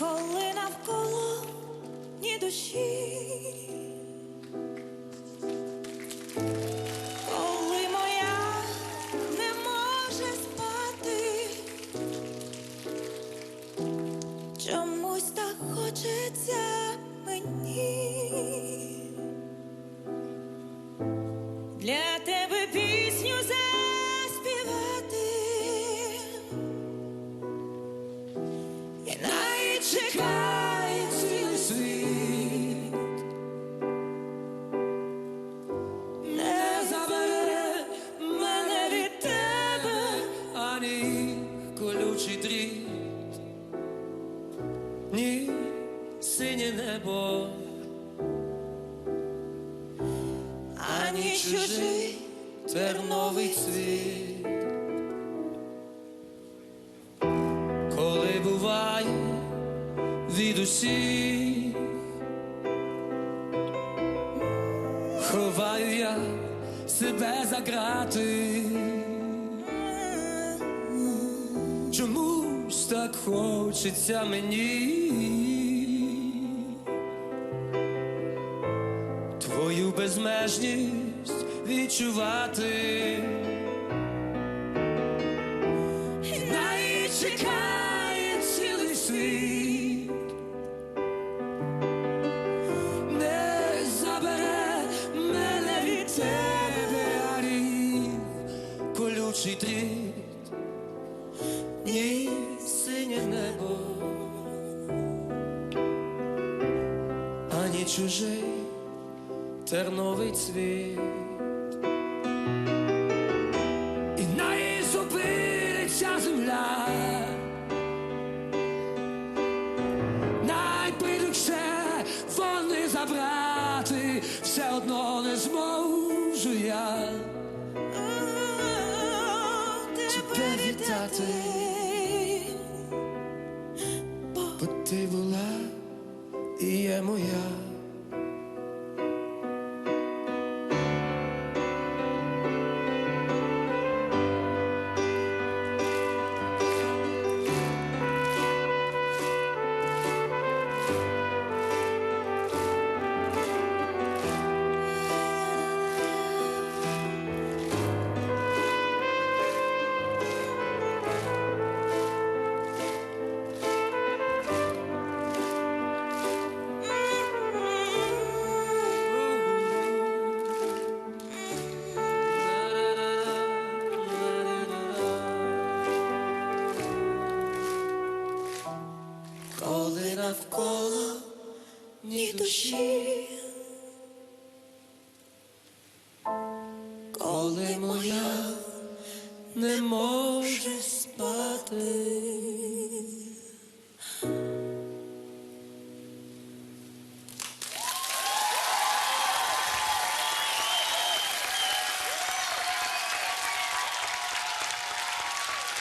коли навколо ні душі. Коли моя не може спати, чомусь так хочеться ні синє небо, Ані чужий терновий цвіт. Коли буває від усіх, ховаю я себе за грати. Так хочеться мені твою безмежність відчувати. І навіть чекає цілий світ. Не забере мене від колючий дріт, ні чужий терновий цвіт. І най зупиниться земля. Най прийдуть ще вони забрати, все одно не зможу я. Тебе вітати. Бо ти була і є моя. Навколо ні душі, коли моя не може спати.